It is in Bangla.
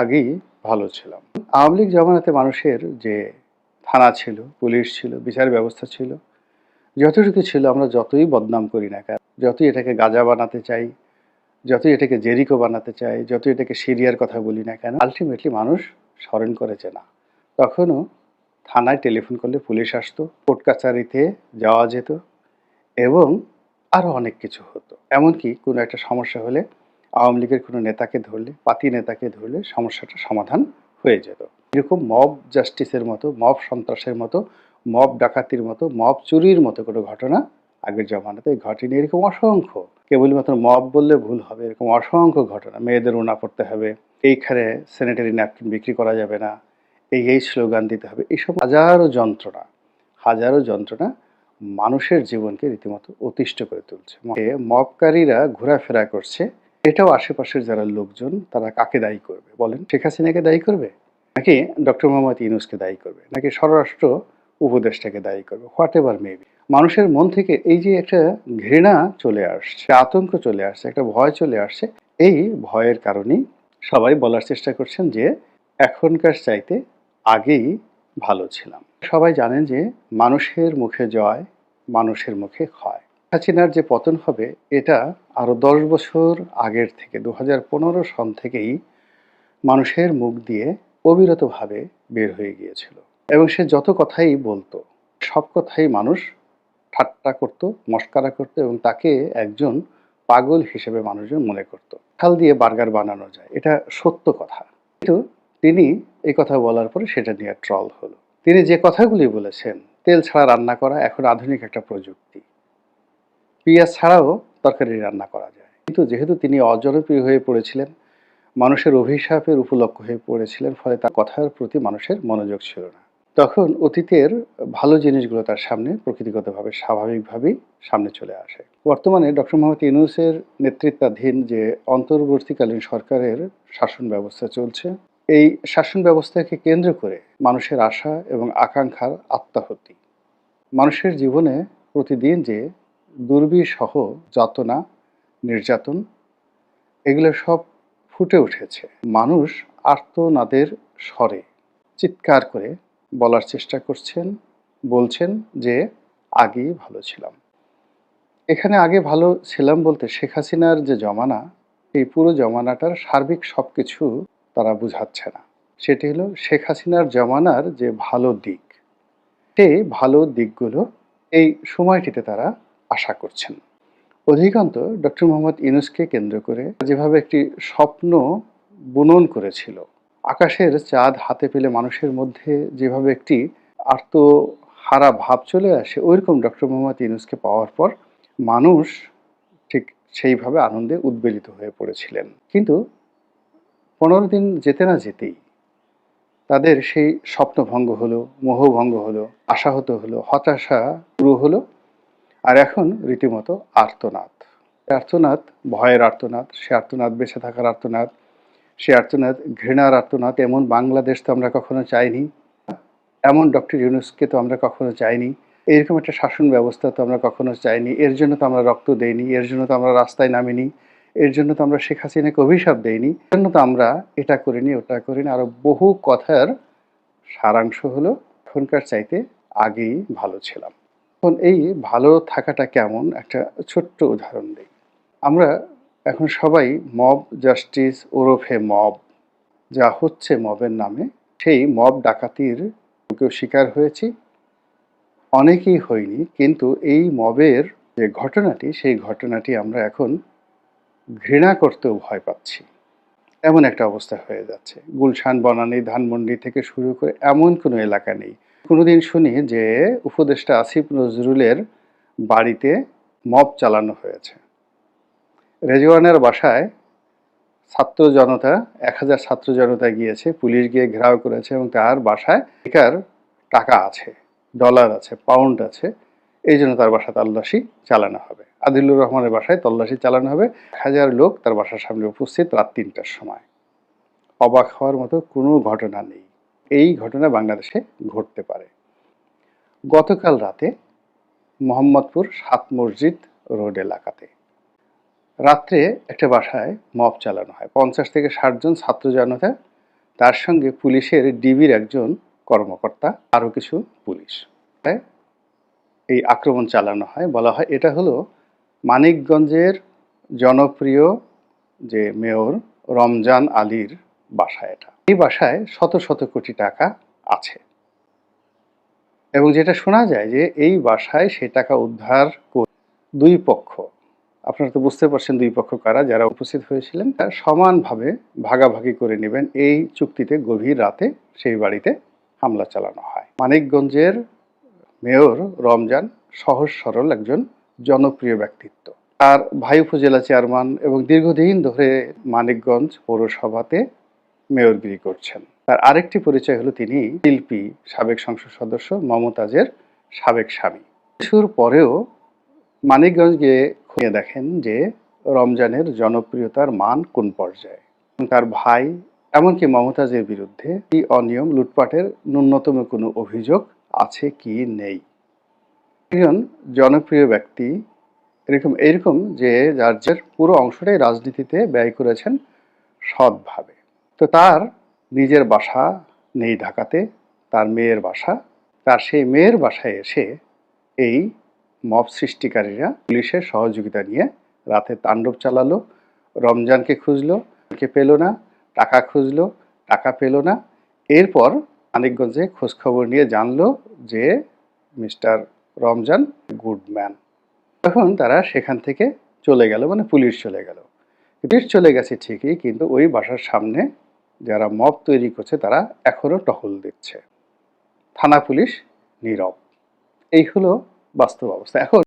আগেই ভালো ছিলাম। আওয়ামী লীগ জমানাতে মানুষের যে থানা ছিল, পুলিশ ছিল, বিচার ব্যবস্থা ছিল, যতটুকু ছিল আমরা যতই বদনাম করি না কেন, যতই এটাকে গাজা বানাতে চাই, যতই এটাকে জেরিকো বানাতে চাই, যতই এটাকে সিরিয়ার কথা বলি না কেন আলটিমেটলি মানুষ স্মরণ করেছে না। তখনও থানায় টেলিফোন করলে পুলিশ আসতো, কোর্ট কাছারিতে যাওয়া যেত এবং আরও অনেক কিছু হতো। এমনকি কোনো একটা সমস্যা হলে আওয়ামী লীগের কোনো নেতাকে ধরলে পাতি নেতাকে ধরলে সমস্যাটা সমাধান হয়ে যেত। এরকম মব জাস্টিসের মতো মব সন্ত্রাসের মতো মব ডাকাতির মতো মব চুরির মতো কোনো ঘটনা আগের জমানাতে ঘটেনি। এরকম অসংখ্য, কেবলমাত্র মব বললে ভুল হবে, এরকম অসংখ্য ঘটনা। মেয়েদের ওনা পড়তে হবে, এইখানে স্যানিটারি ন্যাপকিন বিক্রি করা যাবে না, এই এই স্লোগান দিতে হবে। এইসব হাজারো যন্ত্রণা হাজারো যন্ত্রণা মানুষের জীবনকে রীতিমতো অতিষ্ঠ করে তুলছে। মবকারীরা ঘোরাফেরা করছে এটাও আশেপাশের যারা লোকজন, তারা কাকে দায়ী করবে বলেন? শেখ হাসিনাকে দায়ী করবে? নাকি ডক্টর মোহাম্মদ ইউনুসকে দায়ী করবে? নাকি স্বরাষ্ট্র উপদেষ্টাকে দায়ী করবে? হোয়াট এভার মেবি মানুষের মন থেকে এই যে একটা ঘৃণা চলে আসছে, আতঙ্ক চলে আসছে, একটা ভয় চলে আসছে, এই ভয়ের কারণেই সবাই বলার চেষ্টা করছেন যে এখনকার চাইতে আগেই ভালো ছিলাম। সবাই জানেন যে মানুষের মুখে জয়, মানুষের মুখে ক্ষয়। হাসিনার যে পতন হবে, এটা আরও দশ বছর আগের থেকে দু হাজার পনেরো সন থেকেই মানুষের মুখ দিয়ে অবিরতভাবে বের হয়ে গিয়েছিল। এবং সে যত কথাই বলতো, সব কথাই মানুষ ঠাট্টা করত, মস্কারা করত এবং তাকে একজন পাগল হিসেবে মানুষজন মনে করত। খাল দিয়ে বার্গার বানানো যায়, এটা সত্য কথা। কিন্তু তিনি এই কথা বলার পরে সেটা নিয়ে ট্রল হলো। তিনি যে কথাগুলি বলেছেন, তেল ছাড়া রান্না করা এখন আধুনিক একটা প্রযুক্তি। পেঁয়াজ ছাড়াও তরকারি রান্না করা যায়। কিন্তু যেহেতু তিনি অজনপ্রিয় হয়ে পড়েছিলেন, মানুষের অভিশাপের উপলক্ষ হয়ে পড়েছিলেন, ফলে তার কথার প্রতি মানুষের মনোযোগ ছিল না। তখন অতীতের ভালো জিনিসগুলো তার সামনে প্রকৃতিগতভাবে, স্বাভাবিকভাবেই সামনে চলে আসে। বর্তমানে ডক্টর মোহাম্মদ ইউনুসের নেতৃত্বাধীন যে অন্তর্বর্তীকালীন সরকারের শাসন ব্যবস্থা চলছে, এই শাসন ব্যবস্থাকে কেন্দ্র করে মানুষের আশা এবং আকাঙ্ক্ষার আত্মাহতি মানুষের জীবনে প্রতিদিন যে দুর্বিসহ যাতনা, নির্যাতন, এগুলো সব ফুটে উঠেছে। মানুষ আর্তনাদের স্বরে চিৎকার করে বলার চেষ্টা করছেন, বলছেন যে, আগেই ভালো ছিলাম। এখানে আগে ভালো ছিলাম বলতে শেখ হাসিনার যে জমানা, এই পুরো জমানাটার সার্বিক সব কিছু তারা বুঝাচ্ছে না। সেটি হলো শেখ হাসিনার জমানার যে ভালো দিক। সেই ভালো দিকগুলো এই সময়টিতে তারা আশা করছেন। অধিকান্ত ডক্টর মোহাম্মদ ইউনুসকে কেন্দ্র করে যেভাবে একটি স্বপ্ন বুনন করেছিল, আকাশের চাঁদ হাতে পেলে মানুষের মধ্যে যেভাবে একটি আর্ত হারা ভাব চলে আসে, ওইরকম ডক্টর মোহাম্মদ ইউনুসকে পাওয়ার পর মানুষ ঠিক সেইভাবে আনন্দে উদ্বেলিত হয়ে পড়েছিলেন। কিন্তু পনেরো দিন যেতে না যেতেই তাদের সেই স্বপ্নভঙ্গ হলো মোহভঙ্গ হলো, আশাহত হলো, হতাশা পুরো হলো আর এখন রীতিমতো আর্তনাদ। আর্তনাদ, ভয়ের আর্তনাদ, সে আর্তনাদ বেঁচে থাকার আর্তনাদ, সে আর্তনাদ ঘৃণার আর্তনাদ, এমন বাংলাদেশ তো আমরা কখনো চাইনি, এমন ডক্টর ইউনুসকে তো আমরা কখনো চাইনি, এরকম একটা শাসন ব্যবস্থা তো আমরা কখনো চাইনি, এর জন্য তো আমরা রক্ত দেইনি, এর জন্য তো আমরা রাস্তায় নামিনি, এর জন্য তো আমরা শেখ হাসিনাকে অভিশাপ দেইনি, এর জন্য তো আমরা এটা করিনি, ওটা করিনি, আরও বহু কথার সারাংশ হলো এখনকার চাইতে আগেই ভালো ছিলাম। এখন এই ভালো থাকাটা কেমন? একটা ছোট্ট উদাহরণ দিই। আমরা এখন সবাই মব জাস্টিস ওরফে মব, যা হচ্ছে মবের নামে। সেই মব ডাকাতির কেউ শিকার হয়েছি। অনেকেই হয়নি কিন্তু এই মবের যে ঘটনাটি, সেই ঘটনাটি আমরা এখন ঘৃণা করতেও ভয় পাচ্ছি। এমন একটা অবস্থা হয়ে যাচ্ছে। গুলশান, বনানী, ধানমন্ডি থেকে শুরু করে এমন কোনো এলাকা নেই। কোনোদিন শুনি যে উপদেষ্টা আসিফ নজরুলের বাড়িতে মব চালানো হয়েছে। রেজওয়ানের বাসায় ছাত্র জনতা, এক হাজার ছাত্র জনতা গিয়েছে, পুলিশ গিয়ে ঘেরাও করেছে এবং তার বাসায় বেকার টাকা আছে, ডলার আছে, পাউন্ড আছে, এই জন্য তার বাসা তল্লাশি চালানো হবে। আদিলুর রহমানের বাসায় তল্লাশি চালানো হবে। এক হাজার লোক তার বাসার সামনে উপস্থিত রাত তিনটার সময়। অবাক হওয়ার মতো কোনো ঘটনা নেই। এই ঘটনা বাংলাদেশে ঘটতে পারে। গতকাল রাতে মোহাম্মদপুর সাত মসজিদ রোড এলাকাতে রাত্রে একটা বাসায় মব চালানো হয়। পঞ্চাশ থেকে ষাট জন ছাত্র জনতা, তার সঙ্গে পুলিশের ডিবির একজন কর্মকর্তা, আরও কিছু পুলিশ। এই আক্রমণ চালানো হয়। বলা হয় এটা হলো মানিকগঞ্জের জনপ্রিয় যে মেয়র রমজান আলীর বাসা এটা। এই বাসায় শত শত কোটি টাকা আছে। এবং যেটা শোনা যায় যে এই বাসায় সে টাকা উদ্ধার দুই পক্ষ। আপনারা তো বুঝতে পারছেন দুই পক্ষ কারা, যারা উপস্থিত হয়েছিলেন, তারা সমানভাবে ভাগাভাগি করে নেবেন। এই চুক্তিতে গভীর রাতে সেই বাড়িতে হামলা চালানো হয়। মানিকগঞ্জের মেয়র রমজান সহজ সরল একজন জনপ্রিয় ব্যক্তিত্ব। তার ভাই উপজেলা চেয়ারম্যান এবং দীর্ঘদিন ধরে মানিকগঞ্জ পৌরসভাতে মেয়রগিরি করছেন। তার আরেকটি পরিচয় হলো তিনি শিল্পী, সাবেক সংসদ সদস্য মমতাজের সাবেক স্বামী। কিছুর পরেও মানিকগঞ্জ গিয়ে খুঁজে দেখেন যে রমজানের জনপ্রিয়তার মান কোন পর্যায়ে। তার ভাই, এমনকি মমতাজের বিরুদ্ধে কি অনিয়ম লুটপাটের ন্যূনতম কোনো অভিযোগ আছে কি নেই? একজন জনপ্রিয় ব্যক্তি এরকম এরকম যে যার যার পুরো অংশটাই রাজনীতিতে ব্যয় করেছেন সৎভাবে। তো তার নিজের বাসা নেই ঢাকাতে, তার মেয়ের বাসা, তার সেই মেয়ের বাসায় এসে এই মব সৃষ্টিকারীরা পুলিশের সহযোগিতা নিয়ে রাতে তাণ্ডব চালালো, রমজানকে খুঁজলো, কে পেল না, টাকা খুঁজলো, টাকা পেল না। এরপর মানিকগঞ্জে খোঁজখবর নিয়ে জানলো যে মিস্টার রমজান গুড ম্যান। তখন তারা সেখান থেকে চলে গেল মানে পুলিশ চলে গেল। পুলিশ চলে গেছে ঠিকই, কিন্তু ওই বাসার সামনে যারা মব তৈরি করছে, তারা এখনও টহল দিচ্ছে। থানা পুলিশ নীরব। এই হলো বাস্তব অবস্থা। এখন